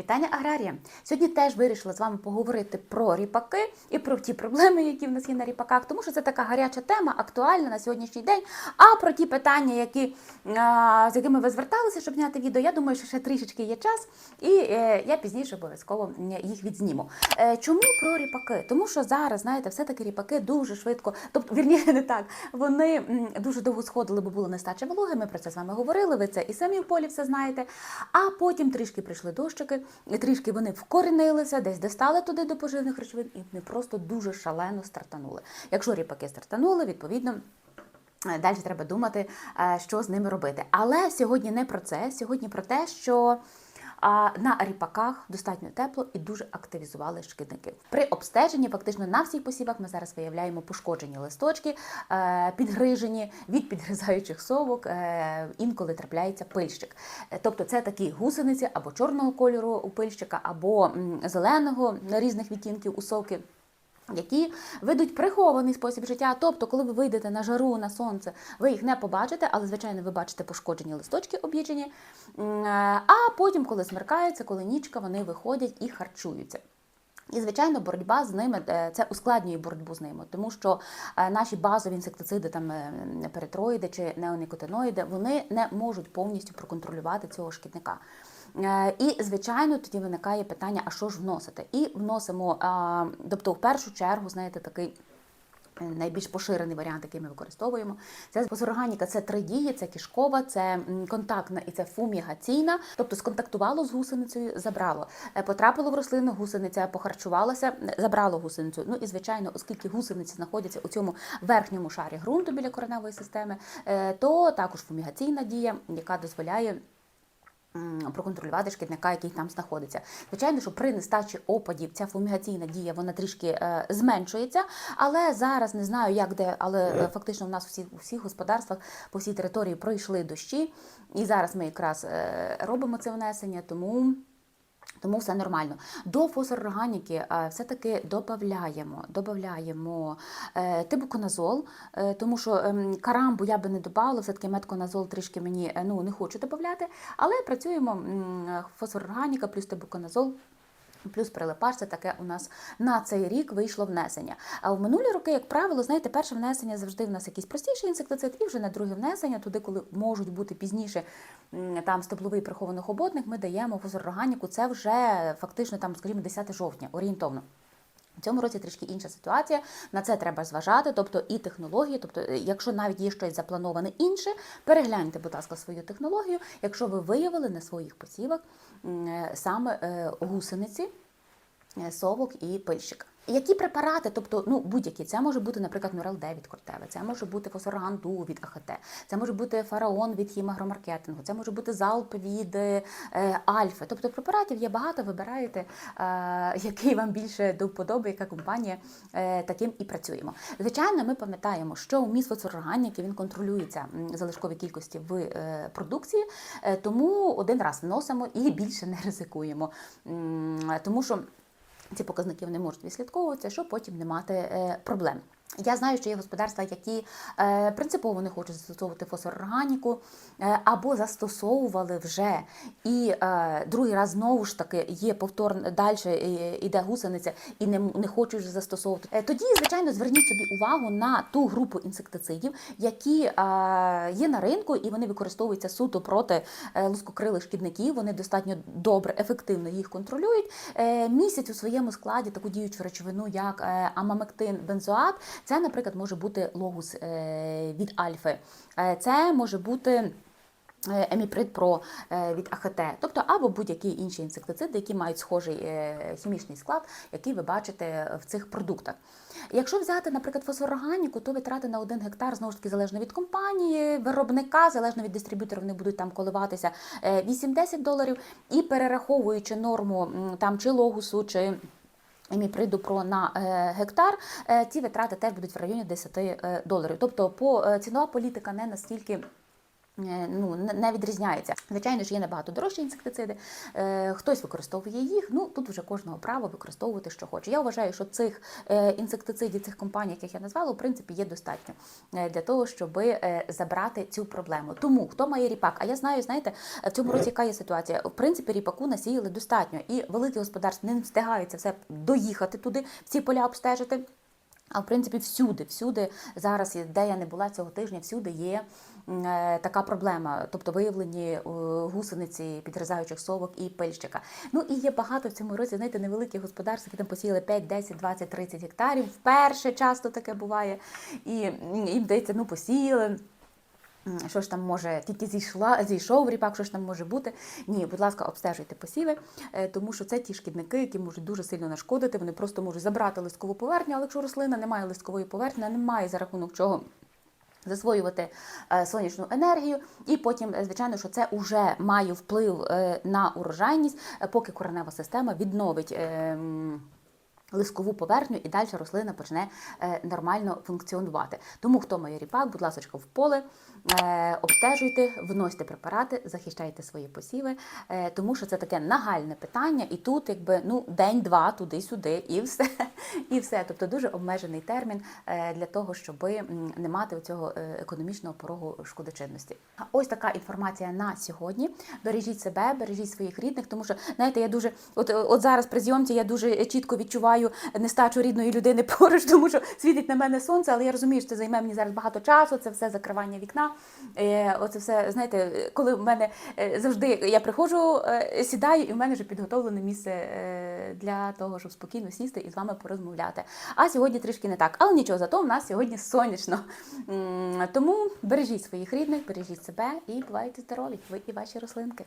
Вітання аграрія! Сьогодні теж вирішила з вами поговорити про ріпаки і про ті проблеми, які в нас є на ріпаках, тому що це така гаряча тема, актуальна на сьогоднішній день. А про ті питання, які, з якими ви зверталися, щоб зняти відео, я думаю, що ще трішечки є час, і е, я пізніше обов'язково їх відзніму. Е, чому про ріпаки? Тому що зараз, знаєте, все-таки ріпаки дуже швидко, тобто, вірніше, не так, вони дуже довго сходили, бо було нестача вологи. Ми про це з вами говорили. Ви це і самі в полі все знаєте. А потім трішки прийшли дощики, трішки вони вкоренилися, десь достали туди до поживних речовин, і вони просто дуже шалено стартанули. Якщо ріпаки стартанули, відповідно. е, Далі треба думати, е, що з ними робити. Але сьогодні не про це. Сьогодні про те, що а, на ріпаках достатньо тепло і дуже активізували шкідники. При обстеженні фактично на всіх посівах ми зараз виявляємо пошкоджені листочки, е, підгрижені від підгризаючих совок. е, Інколи трапляється пильщик. Е, Тобто це такі гусениці або чорного кольору у пильщика, або зеленого різних відтінків у совки які ведуть прихований спосіб життя. Тобто, коли ви вийдете на жару, на сонце, ви їх не побачите, але, звичайно, ви бачите пошкоджені листочки об'їджені. Е, А потім, коли смеркається, коли нічка, вони виходять і харчуються. І, звичайно, боротьба з ними е, це ускладнює боротьбу з ними, тому що е, наші базові інсектициди, там перитроїди чи неоникотиноїди, вони не можуть повністю проконтролювати цього шкідника. Е, І, звичайно, тоді виникає питання: а що ж вносити? І вносимо, тобто, в першу чергу, знаєте, такий. е, Найбільш поширений варіант, який ми використовуємо, це фосфорорганіка. Це три дії: це кишкова, це контактна і це фумігаційна. Тобто сконтактувало з гусеницею, забрало, Е, потрапило в рослину, гусениця похарчувалася, забрало гусеницю. Ну і звичайно, оскільки гусениці знаходяться у цьому верхньому шарі ґрунту біля кореневої системи, то також фумігаційна дія, яка дозволяє проконтролювати шкідника, який там знаходиться. Звичайно, що при нестачі опадів ця фумігаційна дія вона трішки е, зменшується, але зараз не знаю, як де, але е, фактично в нас всі, у всіх господарствах по всій території пройшли дощі, і зараз ми якраз е, робимо це внесення, тому. Тому все нормально. До фосфорорганіки е, все-таки додаємо, додаємо е, тибуконазол, е, тому що ем, карамбу я би не додавала, все-таки метконазол трішки мені ну, не хочу додати, але працюємо фосфорорганіка плюс тибуконазол. Плюс прилипаш, це таке у нас на цей рік вийшло внесення. А в минулі роки, як правило, знаєте, перше внесення завжди в нас якийсь простіший інсектицид, і вже на друге внесення, туди, коли можуть бути пізніше там стебловий прихований хоботник, ми даємо фосфорорганіку. Це вже фактично там, скажімо, 10 жовтня, орієнтовно. В цьому році трішки інша ситуація. На це треба зважати, тобто і технології. Тобто, е, якщо навіть є щось заплановане інше, перегляньте, будь ласка, свою технологію, якщо ви виявили на своїх посівах е, саме е, гусениці, совок і пильщика. Які препарати, тобто ну будь-які, це може бути, наприклад, Нурел 9 Кортеве, це може бути фосфорганду від АХТ, це може бути фараон від хімагромаркетингу, це може бути залп від е, Альфи. Тобто препаратів є багато, вибираєте, е, який вам більше до вподоби, яка компанія, е, таким і працюємо. Звичайно, ми пам'ятаємо, що вміст фосфорорганіки він контролюється залишкові кількості в е, продукції, е, тому один раз вносимо і більше не ризикуємо. М, Тому що ці показники вони можуть відслідковуватися, щоб потім не мати е, проблем. Я знаю, що є господарства, які е, принципово не хочуть застосовувати фосфорорганіку е, або застосовували вже, і е, другий раз знову ж таки є повторно далі е, іде гусениця і не, не хочуть вже застосовувати. Е, тоді, звичайно, зверніть собі увагу на ту групу інсектицидів, які е, є на ринку, і вони використовуються суто проти е, лускокрилих шкідників. Вони достатньо добре, ефективно їх контролюють. Е, містять у своєму складі таку діючу речовину, як е, амамектин, бензоат. Це, наприклад, може бути логус е, від альфи. Е, Це може бути. е, Еміприд Про від АХТ, тобто або будь-які інші інсектициди, які мають схожий хімічний склад, який ви бачите в цих продуктах. Якщо взяти, наприклад, фосфорорганіку, то витрати на один гектар знову ж таки залежно від компанії, виробника, залежно від дистриб'ютора, вони будуть там коливатися е, 8-10 доларів. І перераховуючи норму там чи логусу, чи Еміприду про на е, гектар, ті ці витрати теж будуть в районі 10 е, доларів. Тобто по е, цінова політика не настільки е, ну, не- відрізняється. Звичайно ж, є набагато дорожчі інсектициди. Е, хтось використовує їх. Ну тут вже кожного права використовувати, що хоче. Я вважаю, що цих е, інсектицидів, цих компаній, яких я назвала, в принципі, є достатньо е, для того, щоб е, забрати цю проблему. Тому хто має ріпак? А я знаю, знаєте, в цьому році яка є ситуація? В принципі, ріпаку насіяли достатньо, і великі господарства не встигаються все доїхати туди, ці поля обстежити. А в принципі, всюди, всюди зараз, де я не була цього тижня, всюди є е, така проблема, тобто виявлені е, гусениці підрізаючих совок і пильщика. Ну і є багато в цьому році, знаєте, невеликих господарств, які там посіяли 5, 10, 20, 30 гектарів. Вперше часто таке буває. І їм здається, ну посіяли. Що ж там може, тільки зійшла, зійшов ріпак, що ж там може бути. Ні, будь ласка, обстежуйте посіви, е, тому що це ті шкідники, які можуть дуже сильно нашкодити. Вони просто можуть забрати листкову поверхню, але якщо рослина не має листкової поверхні, вона не має за рахунок чого. Засвоювати е, сонячну енергію, і потім, е, звичайно, що це вже має вплив е, на урожайність, поки коренева система відновить. Лискову поверхню і далі рослина почне е, нормально функціонувати. Тому хто має ріпак, будь ласка, в поле, е, обстежуйте, вносьте препарати, захищайте свої посіви, е, тому що це таке нагальне питання, і тут якби ну день-два туди-сюди, і все. І все. Тобто дуже обмежений термін для того, щоб не мати цього економічного порогу шкодочинності. Ось така інформація на сьогодні. Бережіть себе, бережіть своїх рідних, тому що знаєте, я дуже от, от зараз при зйомці я дуже чітко відчуваю нестачу рідної людини поруч, тому що світить на мене сонце, але я розумію, що це займе мені зараз багато часу. Це все закривання вікна. Е, Оце все, знаєте, коли в мене е, завжди я приходжу, е, сідаю, і в мене вже підготовлене місце для того, щоб спокійно сісти і з вами порозмовляти. А сьогодні трішки не так. Але нічого, зато в нас сьогодні сонячно. Тому бережіть своїх рідних, бережіть себе і бувайте здорові, ви і ваші рослинки.